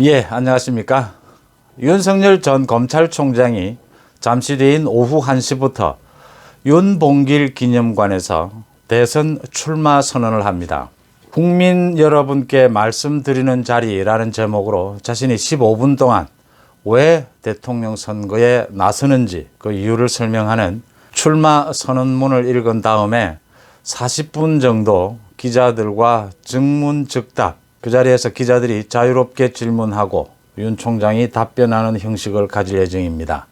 예, 안녕하십니까. 윤석열 전 검찰총장이 잠시 뒤인 오후 1시부터 윤봉길 기념관에서 대선 출마 선언을 합니다. 국민 여러분께 말씀드리는 자리라는 제목으로 자신이 15분 동안 왜 대통령 선거에 나서는지 그 이유를 설명하는 출마 선언문을 읽은 다음에 40분 정도 기자들과 증문즉답 그 자리에서 기자들이 자유롭게 질문하고 윤 총장이 답변하는 형식을 가질 예정입니다.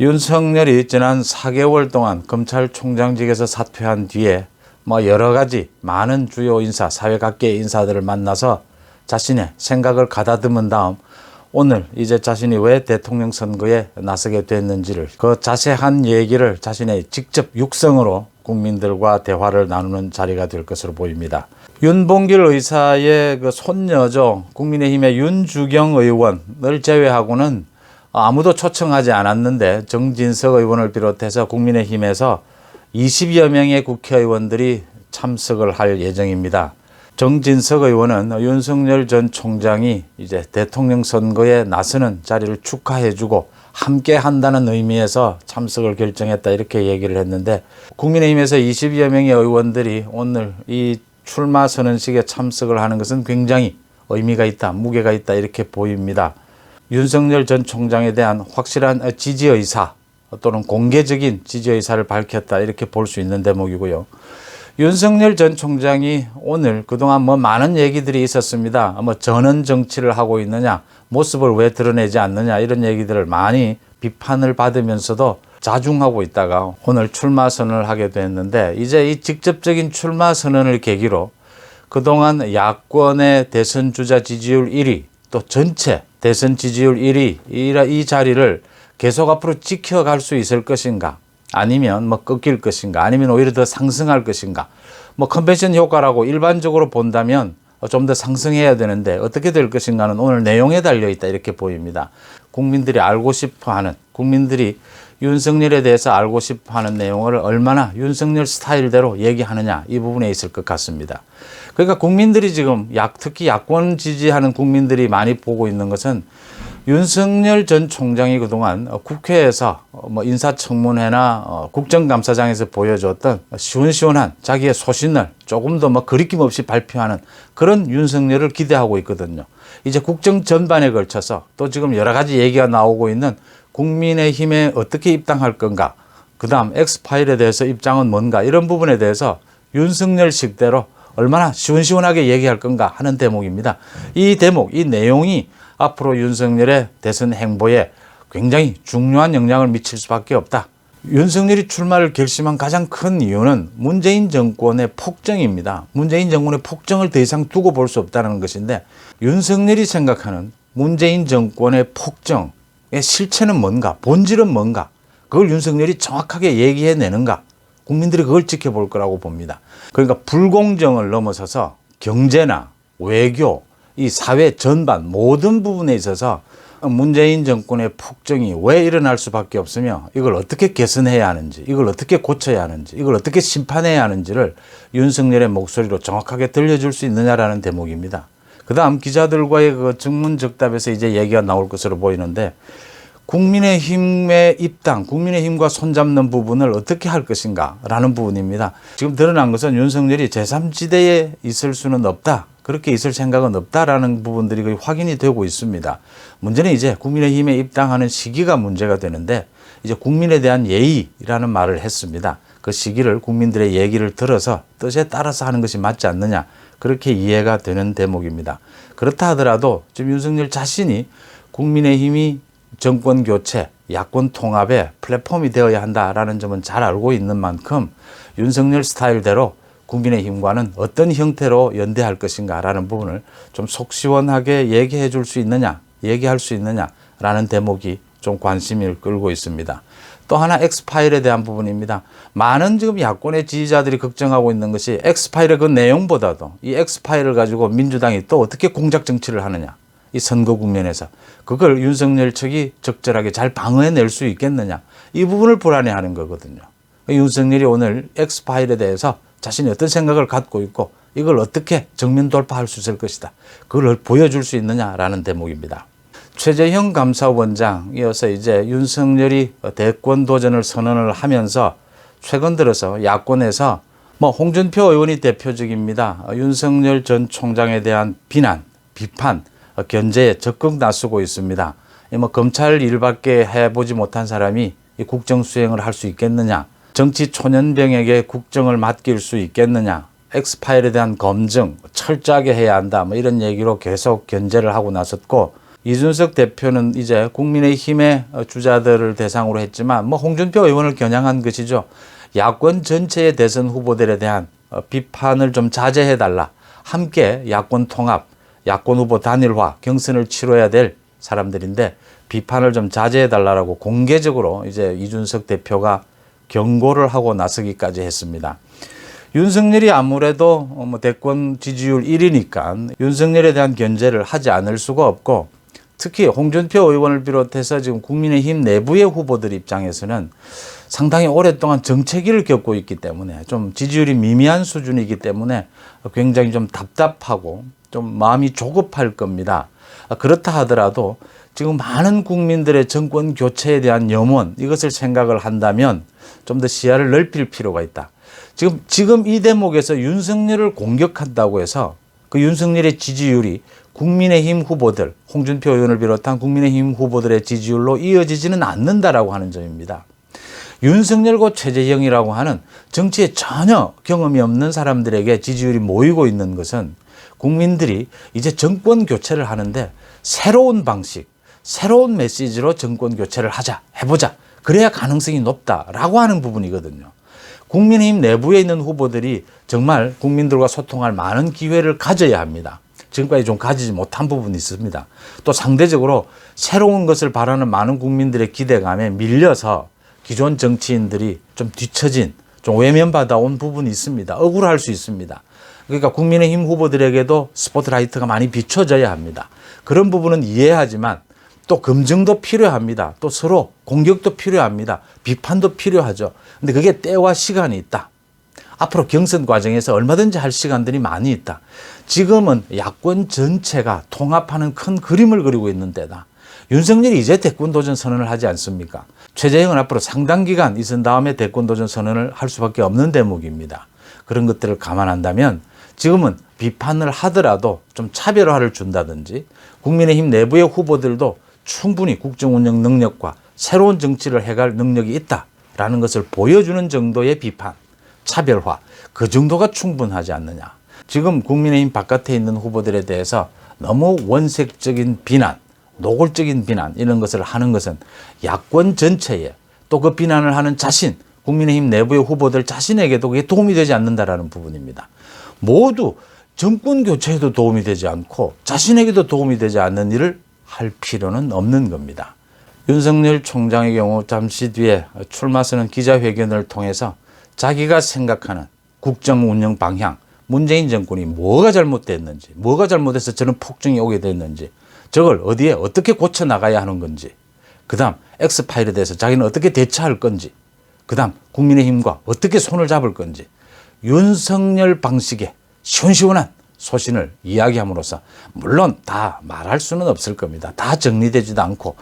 윤석열이 지난 4개월 동안 검찰총장직에서 사퇴한 뒤에 뭐 여러 가지 많은 주요 인사, 사회각계 인사들을 만나서 자신의 생각을 가다듬은 다음 오늘 이제 자신이 왜 대통령 선거에 나서게 됐는지를 그 자세한 얘기를 자신의 직접 육성으로 국민들과 대화를 나누는 자리가 될 것으로 보입니다. 윤봉길 의사의 그 손녀죠. 국민의힘의 윤주경 의원을 제외하고는 아무도 초청하지 않았는데 정진석 의원을 비롯해서 국민의힘에서 20여 명의 국회의원들이 참석을 할 예정입니다. 정진석 의원은 윤석열 전 총장이 이제 대통령 선거에 나서는 자리를 축하해주고 함께 한다는 의미에서 참석을 결정했다 이렇게 얘기를 했는데 국민의힘에서 20여 명의 의원들이 오늘 이 출마 선언식에 참석을 하는 것은 굉장히 의미가 있다, 무게가 있다 이렇게 보입니다. 윤석열 전 총장에 대한 확실한 지지 의사 또는 공개적인 지지 의사를 밝혔다 이렇게 볼 수 있는 대목이고요. 윤석열 전 총장이 오늘 그동안 뭐 많은 얘기들이 있었습니다. 뭐 전원 정치를 하고 있느냐, 모습을 왜 드러내지 않느냐 이런 얘기들을 많이 비판을 받으면서도 자중하고 있다가 오늘 출마 선언을 하게 됐는데 이제 이 직접적인 출마 선언을 계기로 그동안 야권의 대선 주자 지지율 1위 또 전체 대선 지지율 1위 이, 이 자리를 계속 앞으로 지켜갈 수 있을 것인가 아니면 뭐 꺾일 것인가 아니면 오히려 더 상승할 것인가 뭐 컨벤션 효과라고 일반적으로 본다면 좀 더 상승해야 되는데 어떻게 될 것인가는 오늘 내용에 달려 있다 이렇게 보입니다. 국민들이 알고 싶어 하는 국민들이 윤석열에 대해서 알고 싶어 하는 내용을 얼마나 윤석열 스타일대로 얘기하느냐 이 부분에 있을 것 같습니다. 그러니까 국민들이 지금 약 특히 야권 지지하는 국민들이 많이 보고 있는 것은 윤석열 전 총장이 그동안 국회에서 뭐 인사청문회나 어, 국정감사장에서 보여줬던 시원시원한 자기의 소신을 조금 더뭐 거리낌 없이 발표하는 그런 윤석열을 기대하고 있거든요. 이제 국정 전반에 걸쳐서 또 지금 여러 가지 얘기가 나오고 있는 국민의힘에 어떻게 입당할 건가, 그 다음 엑스파일에 대해서 입장은 뭔가 이런 부분에 대해서 윤석열 식대로 얼마나 시원시원하게 얘기할 건가 하는 대목입니다. 이 대목, 이 내용이 앞으로 윤석열의 대선 행보에 굉장히 중요한 영향을 미칠 수밖에 없다. 윤석열이 출마를 결심한 가장 큰 이유는 문재인 정권의 폭정입니다. 문재인 정권의 폭정을 더 이상 두고 볼 수 없다는 것인데 윤석열이 생각하는 문재인 정권의 폭정의 실체는 뭔가, 본질은 뭔가, 그걸 윤석열이 정확하게 얘기해 내는가, 국민들이 그걸 지켜볼 거라고 봅니다. 그러니까 불공정을 넘어서서 경제나 외교, 이 사회 전반 모든 부분에 있어서 문재인 정권의 폭정이 왜 일어날 수밖에 없으며 이걸 어떻게 개선해야 하는지, 이걸 어떻게 고쳐야 하는지, 이걸 어떻게 심판해야 하는지를 윤석열의 목소리로 정확하게 들려줄 수 있느냐라는 대목입니다. 그 다음 기자들과의 그 증문즉답에서 이제 얘기가 나올 것으로 보이는데 국민의힘의 입당, 국민의힘과 손잡는 부분을 어떻게 할 것인가 라는 부분입니다. 지금 드러난 것은 윤석열이 제3지대에 있을 수는 없다. 그렇게 있을 생각은 없다라는 부분들이 거의 확인이 되고 있습니다. 문제는 이제 국민의힘에 입당하는 시기가 문제가 되는데 이제 국민에 대한 예의라는 말을 했습니다. 그 시기를 국민들의 얘기를 들어서 뜻에 따라서 하는 것이 맞지 않느냐 그렇게 이해가 되는 대목입니다. 그렇다 하더라도 지금 윤석열 자신이 국민의힘이 정권 교체, 야권 통합의 플랫폼이 되어야 한다라는 점은 잘 알고 있는 만큼 윤석열 스타일대로 국민의힘과는 어떤 형태로 연대할 것인가라는 부분을 좀 속 시원하게 얘기해 줄 수 있느냐, 얘기할 수 있느냐라는 대목이 좀 관심을 끌고 있습니다. 또 하나 엑스파일에 대한 부분입니다. 많은 지금 야권의 지지자들이 걱정하고 있는 것이 엑스파일의 그 내용보다도 이 엑스파일을 가지고 민주당이 또 어떻게 공작 정치를 하느냐. 이 선거 국면에서 그걸 윤석열 측이 적절하게 잘 방어해낼 수 있겠느냐 이 부분을 불안해하는 거거든요. 윤석열이 오늘 엑스파일에 대해서 자신이 어떤 생각을 갖고 있고 이걸 어떻게 정면 돌파할 수 있을 것이다. 그걸 보여줄 수 있느냐라는 대목입니다. 최재형 감사원장 이어서 이제 윤석열이 대권 도전을 선언을 하면서 최근 들어서 야권에서 뭐 홍준표 의원이 대표적입니다. 윤석열 전 총장에 대한 비난, 비판, 견제에 적극 나서고 있습니다. 이뭐 검찰 일밖에 해보지 못한 사람이 이 국정 수행을 할 수 있겠느냐? 정치 초년병에게 국정을 맡길 수 있겠느냐? 엑스파일에 대한 검증 철저하게 해야 한다. 뭐 이런 얘기로 계속 견제를 하고 나섰고 이준석 대표는 이제 국민의힘의 주자들을 대상으로 했지만 뭐 홍준표 의원을 겨냥한 것이죠. 야권 전체의 대선 후보들에 대한 어, 비판을 좀 자제해 달라. 함께 야권 통합, 야권 후보 단일화, 경선을 치러야 될 사람들인데 비판을 좀 자제해 달라라고 공개적으로 이제 이준석 대표가 경고를 하고 나서기까지 했습니다. 윤석열이 아무래도 어, 뭐 대권 지지율 1위니까 윤석열에 대한 견제를 하지 않을 수가 없고 특히 홍준표 의원을 비롯해서 지금 국민의힘 내부의 후보들 입장에서는 상당히 오랫동안 정체기를 겪고 있기 때문에 좀 지지율이 미미한 수준이기 때문에 굉장히 좀 답답하고 좀 마음이 조급할 겁니다. 그렇다 하더라도 지금 많은 국민들의 정권 교체에 대한 염원 이것을 생각을 한다면 좀 더 시야를 넓힐 필요가 있다. 지금 지금 이 대목에서 윤석열을 공격한다고 해서 그 윤석열의 지지율이 국민의힘 후보들, 홍준표 의원을 비롯한 국민의힘 후보들의 지지율로 이어지지는 않는다라고 하는 점입니다. 윤석열과 최재형이라고 하는 정치에 전혀 경험이 없는 사람들에게 지지율이 모이고 있는 것은 국민들이 이제 정권 교체를 하는데 새로운 방식, 새로운 메시지로 정권 교체를 하자, 해보자. 그래야 가능성이 높다라고 하는 부분이거든요. 국민의힘 내부에 있는 후보들이 정말 국민들과 소통할 많은 기회를 가져야 합니다. 지금까지 좀 가지지 못한 부분이 있습니다. 또 상대적으로 새로운 것을 바라는 많은 국민들의 기대감에 밀려서 기존 정치인들이 좀 뒤처진, 좀 외면받아 온 부분이 있습니다. 억울할 수 있습니다. 그러니까 국민의힘 후보들에게도 스포트라이트가 많이 비춰져야 합니다. 그런 부분은 이해하지만 또 검증도 필요합니다. 또 서로 공격도 필요합니다. 비판도 필요하죠. 근데 그게 때와 시간이 있다. 앞으로 경선 과정에서 얼마든지 할 시간들이 많이 있다. 지금은 야권 전체가 통합하는 큰 그림을 그리고 있는 때다. 윤석열이 이제 대권 도전 선언을 하지 않습니까? 최재형은 앞으로 상당 기간 있은 다음에 대권 도전 선언을 할 수밖에 없는 대목입니다. 그런 것들을 감안한다면 지금은 비판을 하더라도 좀 차별화를 준다든지 국민의힘 내부의 후보들도 충분히 국정 운영 능력과 새로운 정치를 해갈 능력이 있다라는 것을 보여주는 정도의 비판, 차별화 그 정도가 충분하지 않느냐. 지금 국민의힘 바깥에 있는 후보들에 대해서 너무 원색적인 비난, 노골적인 비난 이런 것을 하는 것은 야권 전체에 또 그 비난을 하는 자신, 국민의힘 내부의 후보들 자신에게도 그게 도움이 되지 않는다라는 부분입니다. 모두 정권 교체에도 도움이 되지 않고 자신에게도 도움이 되지 않는 일을 할 필요는 없는 겁니다. 윤석열 총장의 경우 잠시 뒤에 출마 선언 기자회견을 통해서 자기가 생각하는 국정 운영 방향, 문재인 정권이 뭐가 잘못됐는지, 뭐가 잘못해서 저런 폭정이 오게 됐는지, 저걸 어디에 어떻게 고쳐 나가야 하는 건지, 그 다음 엑스 파일에 대해서 자기는 어떻게 대처할 건지, 그 다음 국민의힘과 어떻게 손을 잡을 건지, 윤석열 방식의 시원시원한 소신을 이야기함으로써 물론 다 말할 수는 없을 겁니다. 다 정리되지도 않고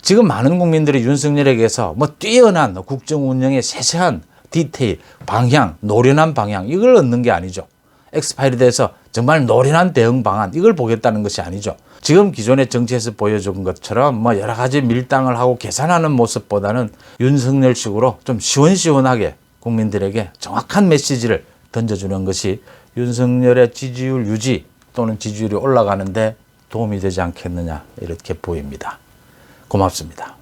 지금 많은 국민들이 윤석열에게서 뭐 뛰어난 국정 운영의 세세한 디테일, 방향, 노련한 방향 이걸 얻는 게 아니죠. 엑스파일에 대해서 정말 노련한 대응 방안 이걸 보겠다는 것이 아니죠. 지금 기존의 정치에서 보여준 것처럼 뭐 여러 가지 밀당을 하고 계산하는 모습보다는 윤석열식으로 좀 시원시원하게 국민들에게 정확한 메시지를 던져주는 것이 윤석열의 지지율 유지 또는 지지율이 올라가는데 도움이 되지 않겠느냐 이렇게 보입니다. 고맙습니다.